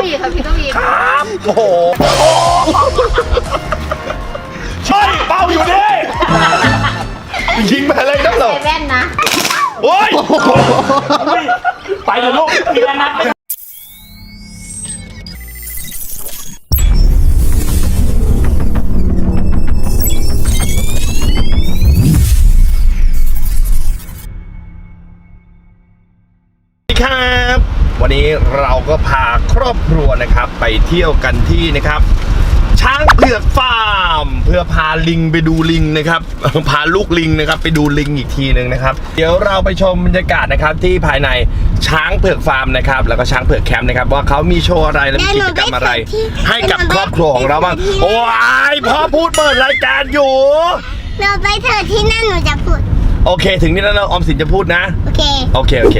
ก็วีครับพี่ก็วีครับโอ้โหใช่เป้าอยู่นี่ยิงมาเลยนักเหรอใส่แว่นนะโอ้ยไปเลยลูกทีละนัดสวัสดีครับ วันนี้เราก็พาครอบครัวนะครับ ไปเที่ยวกันที่นะครับ ช้างเผือกฟาร์ม เพื่อพาลิงไปดูลิงนะครับ พาลูกลิงนะครับ ไปดูลิงอีกทีหนึ่งนะครับ เดี๋ยวเราไปชมบรรยากาศนะครับที่ภายในช้างเผือกฟาร์มนะครับ แล้วก็ช้างเผือกแคมป์นะครับ ว่าเขามีโชว์อะไรและมีกิจกรรมอะไร ให้กับครอบครัวของเราบ้างโอ้ยพ่อพูดเปิดรายการอยู่เราไปเถอะที่นั่นหนูจะพูด โอเค ถึงนี่แล้วนะออมสินจะพูดนะ โอเค โอเค โอเค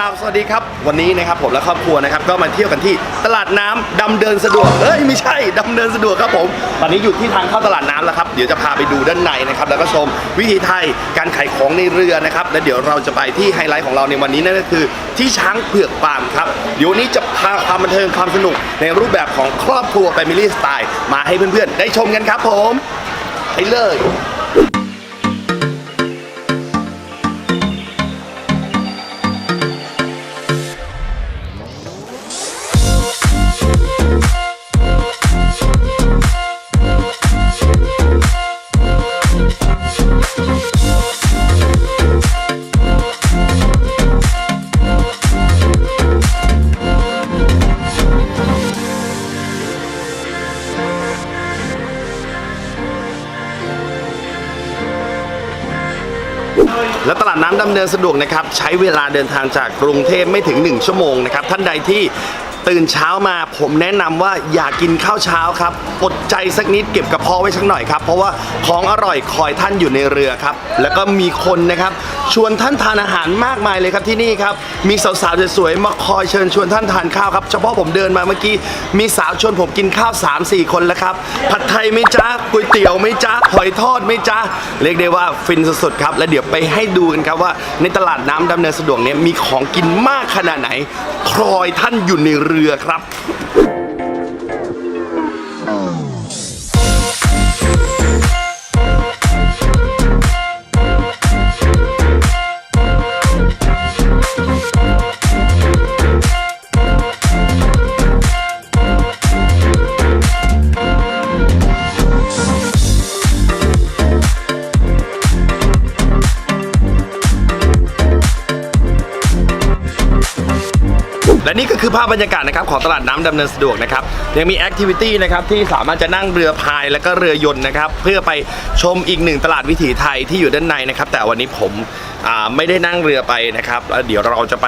ราบสวัสดีครับ วันนี้นะครับผมและครอบครัวนะครับก็มาเที่ยวกันที่ตลาดน้ำดำเดินสะดวกเอ้ยไม่ใช่ดำเดินสะดวกครับผม ตอนนี้อยู่ที่ทางเข้าตลาดน้ำแล้วครับ เดี๋ยวจะพาไปดูด้านในนะครับแล้วก็ชมวิธีไทยการขายของในเรือนะครับและเดี๋ยวเราจะไปที่ไฮไลท์ของเราในวันนี้นั่นก็คือ ที่ช้างเผือกฟาร์มครับเดี๋ยววนนี้จะพาความบันเทิงความสนุกในรูปแบบของครอบครัว Family Style มาให้เพื่อนๆ ได้ชมกันครับผมไปเลย และตลาดน้ำดำเนินสะดวกนะครับใช้เวลาเดินทางจากกรุงเทพไม่ถึง 1 ชั่วโมงนะครับท่านใดที่ ตื่นเช้ามาผมแนะนำว่าอย่ากินข้าวเช้าครับอดใจสักนิดเก็บกระเพาะไว้สักหน่อยครับ เพราะว่าของอร่อยคอยท่านอยู่ในเรือครับ แล้วก็มีคนนะครับ ชวนท่านทานอาหารมากมายเลยครับที่นี่ครับ มีสาวๆสวยๆมาคอยเชิญชวนท่านทานข้าวครับ เฉพาะผมเดินมาเมื่อกี้มีสาวชวนผมกินข้าว 3-4 คนแล้วครับ ผัดไทยไม่จ้าก๋วยเตี๋ยวไม่จ้าหอยทอดไม่จ้าเรียกได้ว่าฟินสุดๆครับ และเดี๋ยวไปให้ดูกันครับว่าในตลาดน้ำดำเนินสะดวกเนี่ยมีของกินมากขนาดไหนคอยท่านอยู่ในเรือเรือครับ คือภาพบรรยากาศนะครับของตลาดน้ำดำเนินสะดวกนะครับยังมีแอคทิวิตี้นะครับที่สามารถจะนั่งเรือพายแล้วก็เรือยนต์นะครับเพื่อไปชมอีกหนึ่งตลาดวิถีไทยที่อยู่ด้านในนะครับแต่วันนี้ผมไม่ได้นั่งเรือไปนะครับแล้วเดี๋ยวเราจะไป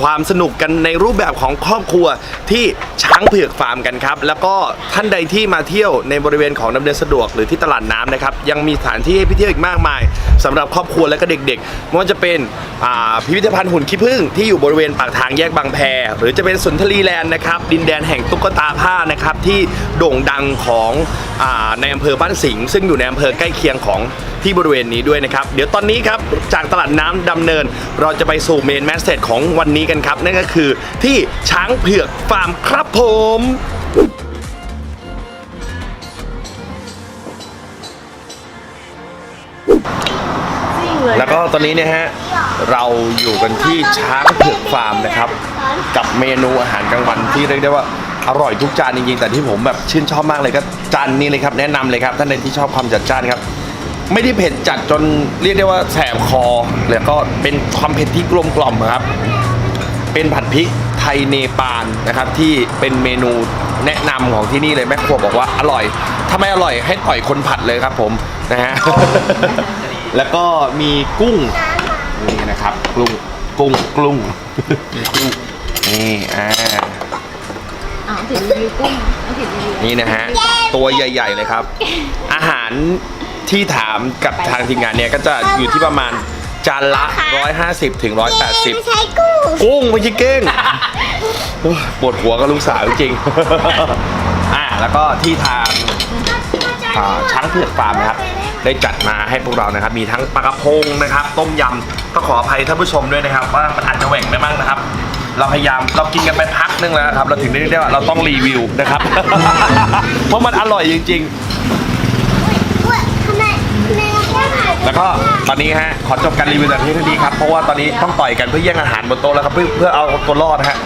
ความสนุกกันในรูปแบบของครอบครัวที่ช้างเผือกฟาร์มกันครับ แล้วก็ท่านใดที่มาเที่ยวในบริเวณของดำเนินสะดวกหรือที่ตลาดน้ำนะครับยังมีสถานที่ให้ไปเที่ยวอีกมากมายสำหรับครอบครัวและก็เด็กๆไม่ว่าจะเป็นพิพิธภัณฑ์หุ่นขี้ผึ้งที่อยู่บริเวณปากทางแยกบางแพหรือจะเป็นสุนทรีแลนด์นะครับดินแดนแห่งตุ๊กตาผ้านะครับที่โด่งดังของอในอำเภอบ้านสิงห์ซึ่งอยู่ในอำเภอใกล้เคียงของที่บริเวณนี้ด้วยนะครับเดี๋ยวตอนนี้ครับจากตลาดน้ำดำเนิน เราจะไปสู่เมนแมสเซจของวันนี้กันครับ นั่นก็คือที่ช้างเผือกฟาร์มครับผมซิ่งเลยแล้วก็ตอนนี้เนี่ยฮะเราอยู่กันที่ช้างเผือกฟาร์มนะครับ กับเมนูอาหารกลางวันที่เรียกได้ว่าอร่อยทุกจานจริงๆแต่ที่ผมแบบชื่นชอบมากเลยก็จานนี้เลยครับ แนะนำเลยครับท่านใดที่ชอบความจัดจ้านครับ ไม่ได้เผ็ดจัดจนเรียกได้ว่าแสบคอแล้วก็เป็นความเผ็ดที่กลมกล่อมครับ เป็นผัดพริกไทยเนปาลนะครับที่เป็นเมนูแนะนำของที่นี่เลยแม่ครัวบอกว่าอร่อย ถ้าไม่อร่อยให้ต่อยคนผัดเลยครับผมนะฮะ แล้วก็มีกุ้งนี่นะครับกุ้งกุ้งกุ้งกุ้งนี่อ่าอ๋อถึงรีวิวกุ้งเอาถึงรีวิวนี่นะฮะตัวใหญ่ ๆเลยครับ อาหารที่ถามกับทางทีมงานเนี่ยก็จะอยู่ที่ประมาณ จานละ 150ถึงไม่180 ใช่กุ้งกุ้งไม่ใช่เก้งโอ้ยปวดหัวกับลูกสาวจริงๆ อะแล้วก็ที่ทาง อ่าช้างเผือกฟาร์มนะครับได้จัดมาให้พวกเรานะครับ มีทั้งปลากระพงนะครับ ต้มยำก็ขออภัยท่านผู้ชมด้วยนะครับ ว่ามันอาจจะแหว่งไปบ้างนะครับ เราพยายามเรากินกันไปพักนึงแล้วนะครับ เราถึงได้เรียกว่าเราต้องรีวิวนะครับ เพราะมันอร่อยจริง ๆ อุ๊ยทำไมทำไมเราแค่ถ่าย แล้วก็ตอนนี้ฮะขอจบการรีวิวแต่เพียงเท่านี้ครับเพราะว่าตอนนี้ต้องต่อยกันเพื่อแย่งอาหารบนโต๊ะแล้วครับเพื่อเพื่อเอาตัวรอดฮะ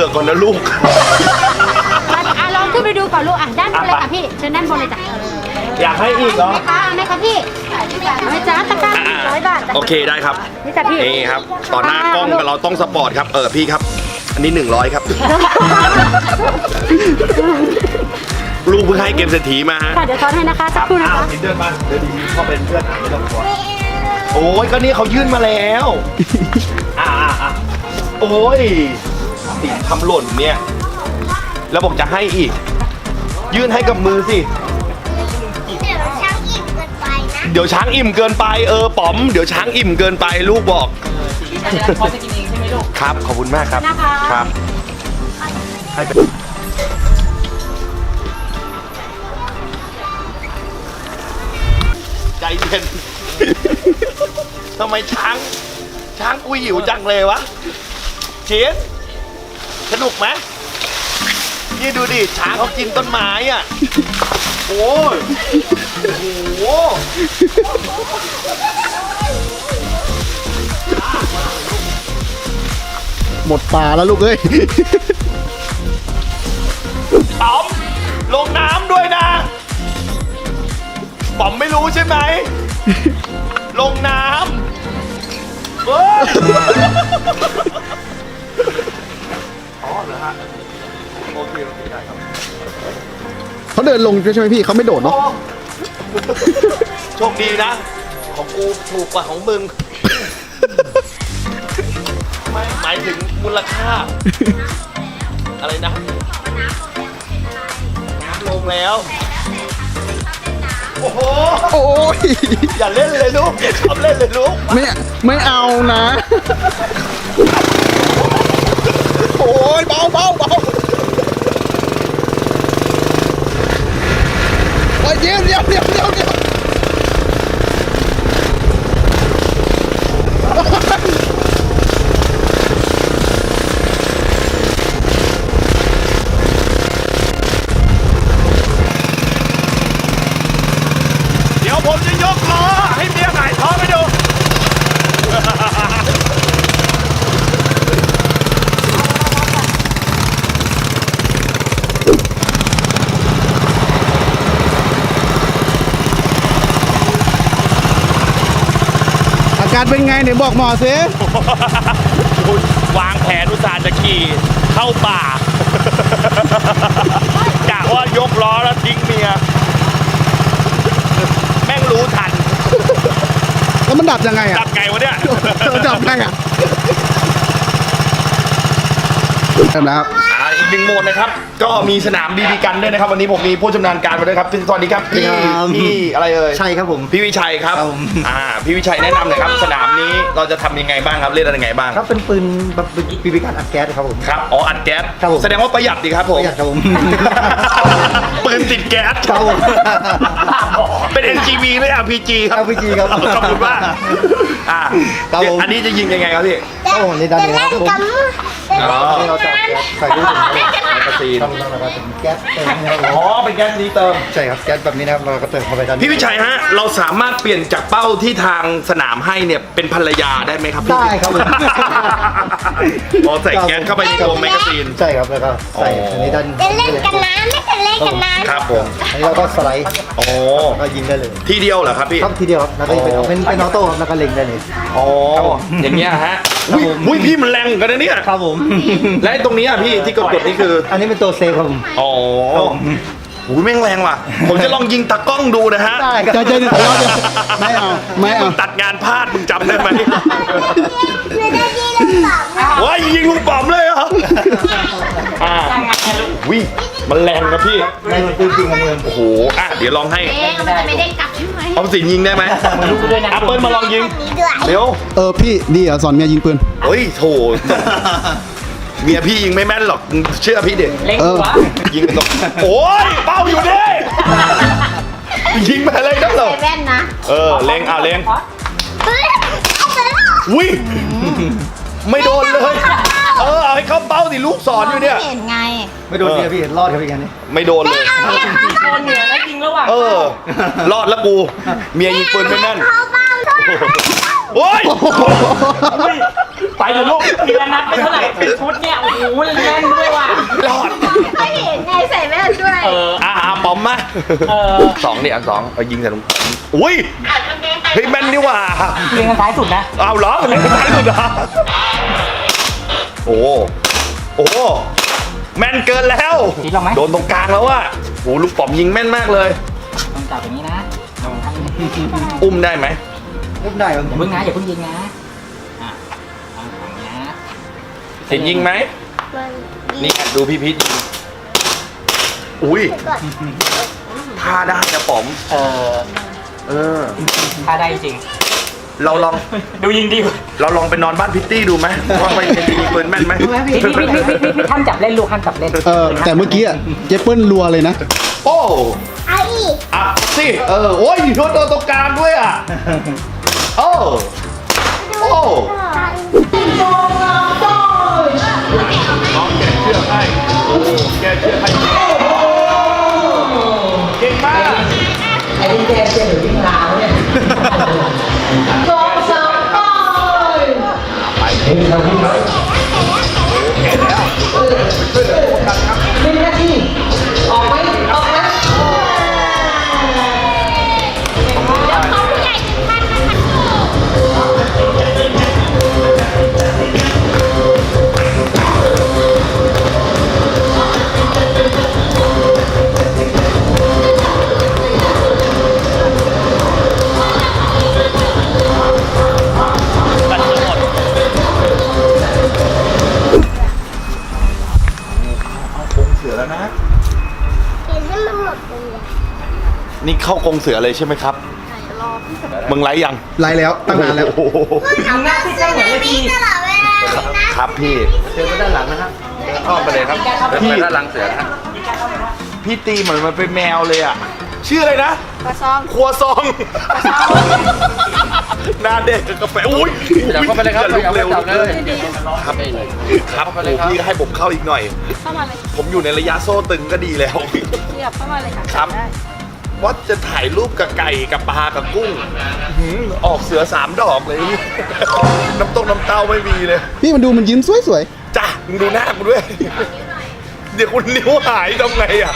ลือกก่อนนะลูกอะลองขึ้นไปดูก่อนลูกอะด้านบนเลยค่ะพี่เชิญด้านบนเลยจ้ะอยากให้อีกเหรอไหมคะเอาไหมคะพี่เอาไหมจ้าตะกร้าหนึ่งร้อยบาทจ้ะโอเคได้ครับ นี่จ้ะพี่นี่ครับ ต่อหน้ากล้องเราต้องสปอร์ตครับ เออพี่ครับ อันนี้ 100 ครับ ลูกเพิ่งให้เกมเศรษฐีมาฮะค่ะเดี๋ยวทอนให้นะคะสักครู่นะอ้าวคะ เดินมาเดินดีเขาเป็นเพื่อนอะไม่ต้องกลัวโอ้ยก็นี่เขายื่นมาแล้ว อ่าอ่าอ่าโอ้ย ติดทำหล่นเนี่ย แล้วบอกจะให้อีก ยื่นให้กับมือสิ เดี๋ยวช่างอิ่มเกินไปนะเดี๋ยวช้างอิ่มเกินไปเออป๋อม เดี๋ยวช้างอิ่มเกินไปลูกบอก พอจะกินเองใช่ไหมลูก ครับ ขอบคุณมากครับ นะคะ ครับให้เป็นใจเย็น ทำไมช้าง ช้างกูหิวจังเลยวะเชียน สนุกไหมนี่ดูดิช้างเขากินต้นไม้อะ โอ้ยโอ้โหหมดป่าแล้วลูกเอ้ยป๋อมลงน้ำด้วยนะป๋อมไม่รู้ใช่ไหม ลงน้ำเฮ้ยอ๋อเหรอ ฮะโอเคโอเคได้ครับเขาเดินลงใช่ไหมพี่เขาไม่โดดเนาะ โชคดีนะ ของกูถูกกว่าของมึงไม่หมายถึงมูลค่า อะไรนะ น้ำลงแล้ว โอ้โห โอ้ยอย่าเล่นเลยลูกอย่าชอบเล่นเลยลูก ไม่ไม่เอานะ โอ้ยเบาเบาเบาโอ้ยเดี๋ยวเดี๋ยวเดี๋ยวเดี๋ยว เดี๋ยวผมจะยกล้อให้เมียหงายท้องไปดู อา การเป็นไงเนี่ยบอกหมอสิคุณวางแผนอุตส่าห์จะขี่เข้าป่ากะว่ายกล้อแล้วทิ้งเมีย แม่งรู้ทัน แล้วมันดับยังไงจัอะบไงวะเนี่ย ดับไงอะนะครับอ่าอีก หนึ่งโหมดนะครับ ก็มีสนามบีบีกันด้วยนะครับ วันนี้ผมมีผู้ชำนาญการมาด้วยครับสวัสดีครับพี่สวัสดีครับพี่อะไรเอ่ยใช่ครับผม พี่วิชัยครับครับผม อ่าพี่วิชัยแนะนำหน่อยครับ สนามนี้เราจะทำยังไงบ้างครับเล่นอะไรยังไงบ้างครับเป็นปืนแบบปีบีการอัดแก๊สครับผม ครับอ๋ออัดแก๊สครับผม แสดงว่าประหยัดดีครับผมประหยัดครับผม ปืนติดแก๊สครับผมเป็น NGV ไม่ RPG ครับ RPG ครับขอบคุณมากอ่าครับผม อันนี้จะยิงยังไงครับพี่ ครับผมในด้านจะนี้เล่คนรับผม กับจะ อ๋อที่เราจับแก๊สใส่ลูกถุงแมกกาซีนครับแล้วก็เป็นแก๊สเติมนะครับผมอ๋อเป็นแก๊สนี้เติม ใช่ครับแก๊สแบบนี้นะครับเราก็เติมเข้าไปด้านนี้พี่วิชัยฮะ เราสามารถเปลี่ยนจากเป้าที่ทางสนามให้เนี่ยเป็นภรรยาได้ไหมครับพี่ได้ครับผมอ๋อใส่แก๊สเข้าไปในตัวแมกกาซีน ใช่ครับแล้วก็ใส่อันนี้ด้านจะเล่นกันน้ำไม่จะเล่นกันน้ำครับผมอันนี้เราก็สไลด์อ๋อก็ยิงได้เลยทีเดียวเหรอครับพี่ครับทีเดียวครับแล้วก็เป็นเป็นเป็นออโต้ครับแล้วก็เล็งได้เลยอ๋ออย่างเงี้ยฮะอุ้ยอุ้ยพี่มันแรงเหมือนกันนะเนี่ยครับผมและไอ้ตรงนี้อะพี่ที่กดๆนี่คือ อันนี้เป็นตัวเซฟครับผม อ๋อหูแม่งแรงว่ะ ผมจะลองยิงตากล้องดูนะฮะได้ครับใจเย็นๆเดี๋ยวเดี๋ยวไม่เอาไม่เอางตัดงานพลาดมึงจำได้ไหมเรือได้ดีลำบากนะว้ายยิงลูกป๋อมเลยเหรออ่าวิมันแรงครับพี่ในจริงๆของเมืองโอ้โห อะ เดี๋ยวลองให้เอ๊ะมันจะไม่ได้กลับใช่ไหมออมสินยิงได้ไหมมาดูด้วยนะแอปเปิลมาลองยิง นี้ด้วยเดี๋ยวเออพี่ดีเหรอสอนเมียยิงปืน เฮ้ยโถ เมียพี่ยิงไม่แม่นหรอกมึงเชื่อพี่เด็ก เล็งหัวยิงกันตรงโอ้ยเป้าอยู่ดิยิงมาอะไรนั่นเหรอเซเว่นนะเออเล็งอะเล็งเฮ้ยเอาไปแล้ววิไม่โดนเลย เออเอาให้เข้าเป้าสิลูกศรอยู่เนี่ยไม่เห็นไง ไม่โดนเดียวพี่เห็นรอดครับอีกอันนี้ไม่โดนเลย โดนเหนือแล้วยิงระหว่างเออ รอดแล้วกู เมียยิงปืนไม่แม่นเขาเบาเท่าไหร่โอ้ยอุ้ยไปเถอะลูกทีละนัดไม่เท่าไหร่เป็นชุดเนี่ยโอ้โหแน่นด้วยว่ะ รอดไม่เห็นไงใส่แว่นด้วย เออ อ่าปอมมาเออ สองเนี่ยอันสองเอายิงใส่ลงอุ้ยเฮ้ยแม่นนี่หว่ายิงกันท้ายสุดนะ เอาเหรอมันเล่นท้ายสุดเหรอ โอ้โอ้แม่นเกินแล้วคิดลองไหม โดนตรงกลางแล้วอะโอ้ลูกป๋อมยิงแม่นมากเลย ต้องจับอย่างนี้นะลองทำอุ้มได้ไหมรูปได้ครับอย่าเพิ่งนะอย่าเพิ่งยิงนะอะเอาอย่างนี้นะเห็นยิงไหมมันนี่ดูพี่พีทยิงอุ้ยก่อนท่าได้นะป๋อม เออเออ ถ้าได้จริง เราลองดูยิงดีกว่าเราลองไปนอนบ้านพิตตี้ดูไหมว่าไปยิงปืนแม่นไหมพี่พี่พี่พี่พี่พี่ท่านจับเล่นลูกท่านจับเล่นเออแต่เมื่อกี้อะเจเปิ้ลรัวเลยนะ โอ้เอาอีกอะสิเออโอ้ยโดนตรงกลางด้วยอะโอ้โอ้น้องแกเชื่อให้โอ้แกเชื่อให้ ก เข้ากรงเสือเลยใช่ไหมครับมึงไลฟ์ยังไล่แล้วตั้งนานแล้วโอ้โหทำหน้าที่เจ้าหัวเวทีตลอดเวลาเลยนะครับพี่เชิญไปด้านหลังนะครับเข้าไปเลยครับพี่ด้านหลังเสือนะพี่ตีเหมือนมันเป็นแมวเลยอะชื่ออะไรนะกระซองครัวซองหน้าเด็กกับกาแฟอุ้ยจับเข้าไปเลยครับอย่าลุกเร็วเลยครับครับโอ้พี่ให้ผมเข้าอีกหน่อย เข้ามาเลย ผมอยู่ในระยะโซ่ตึงก็ดีแล้วเรียบเข้ามาเลยค่ะครับ ว่าจะถ่ายรูปกับไก่กับปลากับกุ้งหืมออกเสือสามดอกเลย น้ำต้มน้ำเต้าไม่มีเลย พี่มันดูมันยิ้มสวยจ้ะมึงดูหน้ากูด้วย เดี๋ยวคุณนิ้วหายทำไงอะ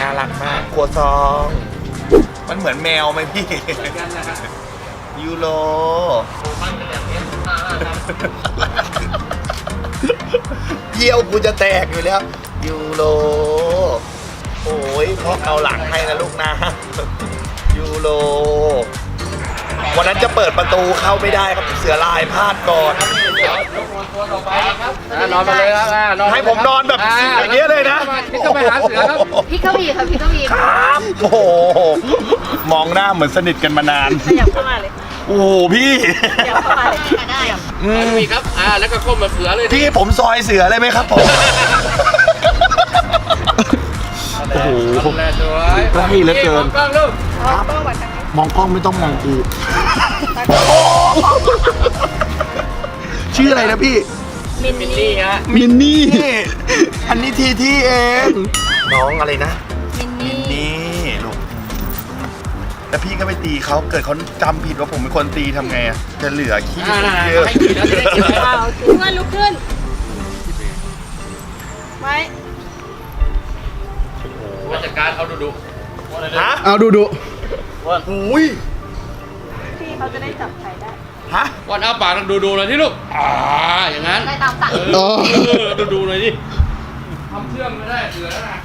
น่ารักมากครัวซอง มันเหมือนแมวไหมพี่ยูโรเยี่ยวกูจะแตกอยู่แล้ว ยูโร โอ้ยพ่อเอาหลังให้นะลูกนะ ยูโร วันนั้นจะเปิดประตูเข้าไม่ได้ครับเสือลายพลาดก่อนนอนมาเลยครับอ่านอนให้ผมนอนแบบอย่างเงี้ยเลยนะพี่ก็ไปหาเสือครับ พี่เกาหลีค่ะพี่เกาหลีครับโอ้โหมองหน้าเหมือนสนิทกันมานาน ขยับเข้ามาเลยโอ้โหพี่ขยับเข้ามาเลยก็ได้ อืมมีครับ อ่า แล้วก็ก้มมาเสือเลยพี่ผมซอยเสือเลยไหมครับผม โอ้โหแลสวยใกล้เหลือเกิน กล้องลูกมองกล้องไม่ต้องมองกูชื่ออะไรนะพี่ มินมินนี่นี่ฮะมินนี่นี่ อันนี้ทีที่เอง น้องอะไรนะมินนี่นี่ลูกแล้วพี่ก็ไปตีเขาเกิดเขาจำผิดว่าผมเป็นคนตีทำไงอะจะเหลือขี้อ่าน่ะเยอะให้กินแล้วจะได้กินแล้วเอาถึงว่าลุกขึ้นไว้ ว่าจัดการเอาดูดูฮะเอาดูดูอุ้ยพี่เขาจะได้จับไข่ได้ ฮะวันเอาปากดูดูหน่อยที่ลูกอ่าอย่างนั้นได้ตามสั่ง เออ๋ออดูดูหน่อยดิทำเชื่อมไม่ได้เสือแล้วนะ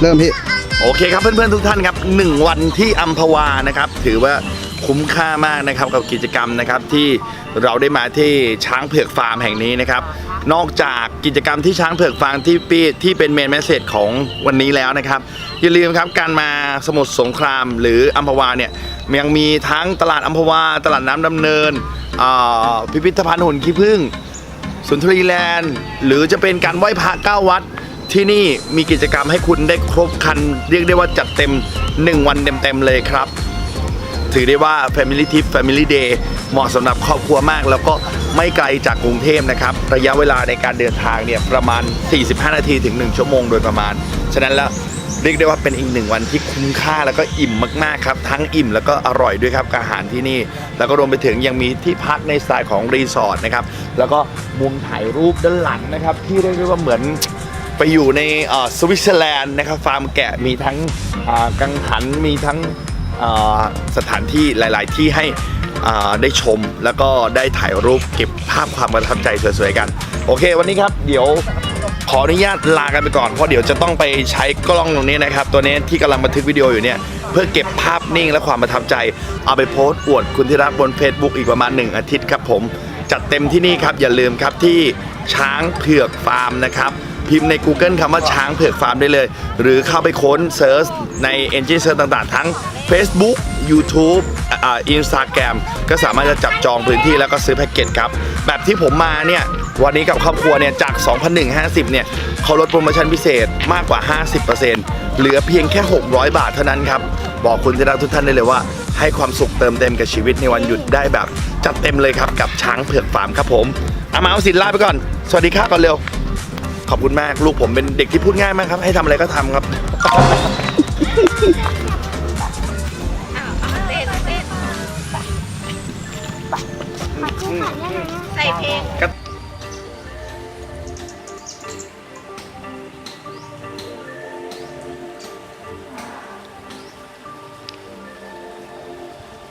เริ่มพี่ โอเคครับเพื่อนๆทุกท่านครับหนึ่งวันที่อัมพวานะครับ ถือว่าคุ้มค่ามากนะครับกับกิจกรรมนะครับที่เราได้มาที่ช้างเผือกฟาร์มแห่งนี้นะครับ นอกจากกิจกรรมที่ช้างเผือกฟาร์มที่ปีที่เป็นเมนแมสเซจของวันนี้แล้วนะครับอย่าลืมครับการมาสมุทรสงครามหรืออัมพวาเนี่ยยังมีทั้งตลาดอัมพวา ตลาดน้ำดำเนินพิพิธภัณฑ์หุ่นขี้ผึ้งสุนทรีแลนด์ หรือจะเป็นการไหว้พระเก้าวัด ที่นี่มีกิจกรรมให้คุณได้ครบครัน เรียกได้ว่าจัดเต็ม 1 วันเต็มๆเลยครับ ถือได้ว่า Family Trip Family Day เหมาะสำหรับครอบครัวมาก แล้วก็ไม่ไกลจากกรุงเทพนะครับ ระยะเวลาในการเดินทางเนี่ยประมาณ 45 นาทีถึง 1 ชั่วโมงโดยประมาณ ฉะนั้นแล้วเรียกได้ว่าเป็นอีกหนึ่งวันที่คุ้มค่าแล้วก็อิ่มมากๆครับ ทั้งอิ่มแล้วก็อร่อยด้วยครับอาหารที่นี่ แล้วก็รวมไปถึงยังมีที่พักในสไตล์ของรีสอร์ทนะครับแล้วก็มุมถ่ายรูปด้านหลังนะครับที่เรียกได้ว่าเหมือน ไปอยู่ในสวิตเซอร์แลนด์นะครับฟาร์มแกะมีทั้งกังหันมีทั้งสถานที่หลาย ๆ ที่ให้ได้ชมแล้วก็ได้ถ่ายรูปเก็บภาพความประทับใจสวย ๆ กัน โอเค วันนี้ครับเดี๋ยวขออนุญาตลากันไปก่อนเพราะเดี๋ยวจะต้องไปใช้กล้องตรงนี้นะครับ ตัวนี้ที่กำลังบันทึกวิดีโออยู่เนี่ย เพื่อเก็บภาพนิ่งและความประทับใจ เอาไปโพสต์อวดคุณที่รักบน Facebook อีกประมาณ 1 อาทิตย์ครับผม จัดเต็มที่นี่ครับอย่าลืมครับที่ช้างเผือกฟาร์มนะครับ พิมพ์ใน Google คำว่าช้างเผือกฟาร์มได้เลย หรือเข้าไปค้นเซิร์ชใน Engine Search ต่างๆ ทั้ง Facebook YouTube อ่า Instagram ก็สามารถจะจับจองพื้นที่แล้วก็ซื้อแพ็กเกจครับ แบบที่ผมมาเนี่ย วันนี้กับครอบครัวเนี่ย จาก 2,150 เนี่ยเขาลดโปรโมชั่นพิเศษมากกว่า 50%เหลือเพียงแค่ 600 บาทเท่านั้นครับ บอกคุณที่รักทุกท่านได้เลยว่า ให้ความสุขเติมเต็มกับชีวิตในวันหยุดได้แบบ จัดเต็มเลยครับกับช้างเผือกฟาร์มครับผมอามาเอาสินลาไปก่อน สวัสดีครับก่อนเร็ว ขอบคุณมากลูกผมเป็นเด็กที่พูดง่ายมากครับ ให้ทำอะไรก็ทำครับใส่เพลง